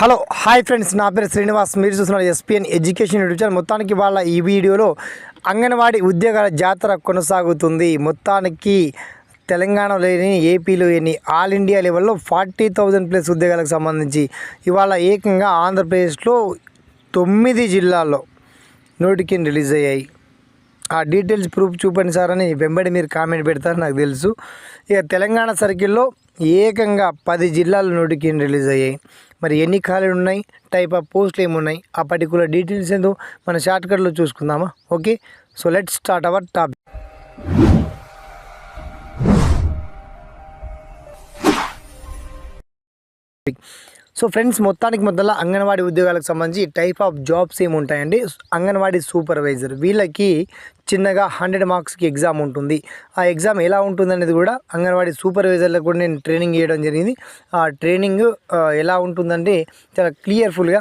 Hello hi friends నా పేరు శ్రీనివాస్. మీరు చూస్తున్నారు ఎస్పీఎన్ ఎడ్యుకేషన్ యూట్యూబ్ ఛానల్. మొత్తానికి వాళ్ళ ఈ వీడియోలో అంగన్వాడీ ఉద్యోగాల జాతర కొనసాగుతుంది. మొత్తానికి తెలంగాణలోని లేని ఆల్ ఇండియా లెవెల్లో ఫార్టీ థౌజండ్ ప్లస్ ఉద్యోగాలకు సంబంధించి ఇవాళ ఏకంగా ఆంధ్రప్రదేశ్లో తొమ్మిది జిల్లాల్లో నోటికి రిలీజ్ అయ్యాయి. ఆ డీటెయిల్స్ ప్రూఫ్ చూపండి సార్ అని వెంబడి మీరు కామెంట్ పెడతారు నాకు తెలుసు. ఇక తెలంగాణ సర్కిల్లో ఏకంగా పది జిల్లాల నోటికి రిలీజ్ అయ్యాయి. మరి ఎన్ని ఖాళీలు ఉన్నాయి? టైప్ ఆఫ్ పోస్టులు ఏమున్నాయి? ఆ పర్టికులర్ డీటెయిల్స్ ఏందో మన షార్ట్కట్లో చూసుకుందామా? Okay? So let start our topic so friends మొత్తానికి మొదల అంగన్వాడీ ఉద్యోగాలకు సంబంధించి టైప్ ఆఫ్ జాబ్స్ ఏమి ఉంటాయండి అంగన్వాడీ సూపర్వైజర్ వీళ్ళకి చిన్నగా హండ్రెడ్ మార్క్స్కి ఎగ్జామ్ ఉంటుంది. ఆ ఎగ్జామ్ ఎలా ఉంటుంది అనేది కూడా అంగన్వాడీ సూపర్వైజర్లకు కూడా నేను ట్రైనింగ్ చేయడం జరిగింది. ఆ ట్రైనింగ్ ఎలా ఉంటుందంటే చాలా క్లియర్ఫుల్గా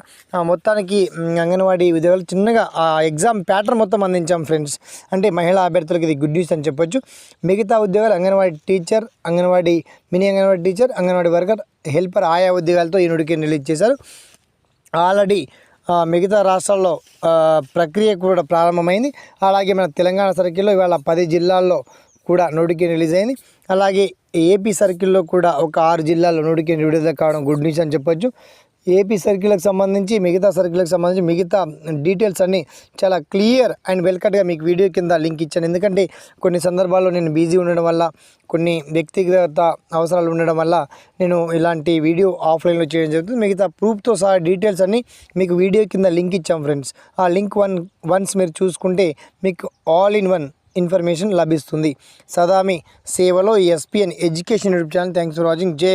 మొత్తానికి అంగన్వాడీ ఉద్యోగాలు చిన్నగా ఆ ఎగ్జామ్ ప్యాటర్న్ మొత్తం అందించాం ఫ్రెండ్స్. అంటే మహిళా అభ్యర్థులకు ఇది గుడ్ న్యూస్ అని చెప్పొచ్చు. మిగతా ఉద్యోగాలు anganwadi teacher anganwadi mini anganwadi teacher anganwadi worker helper ఆయా ఉద్యోగాలతో ఈ నుడికి రిలీజ్ చేశారు. ఆల్రెడీ మిగతా రాష్ట్రాల్లో ప్రక్రియ కూడా ప్రారంభమైంది. అలాగే మన తెలంగాణ సర్కిల్లో ఇవాళ పది జిల్లాల్లో కూడా నోటికి రిలీజ్ అయింది. అలాగే ఏపీ సర్కిల్లో కూడా ఒక ఆరు జిల్లాల్లో నోటికి విడుదల కావడం గుడ్ న్యూస్ అని చెప్పొచ్చు. ఏపీ సర్కిల్కి సంబంధించి మిగతా సర్కిల్కి సంబంధించి మిగతా డీటెయిల్స్ అన్నీ చాలా క్లియర్ అండ్ వెల్కట్గా మీకు వీడియో కింద లింక్ ఇచ్చాను. ఎందుకంటే కొన్ని సందర్భాల్లో నేను బిజీ ఉండడం వల్ల కొన్ని వ్యక్తిగత అవసరాలు ఉండడం వల్ల నేను ఇలాంటి వీడియో ఆఫ్లైన్లో చేయడం జరుగుతుంది. మిగతా ప్రూఫ్తో సహా డీటెయిల్స్ అన్నీ మీకు వీడియో కింద లింక్ ఇచ్చాం ఫ్రెండ్స్. ఆ లింక్ వన్ వన్స్ మీరు చూసుకుంటే మీకు ఆల్ ఇన్ వన్ ఇన్ఫర్మేషన్ లభిస్తుంది. సదామి సేవలో SPN education YouTube channel. Thanks for watching. జై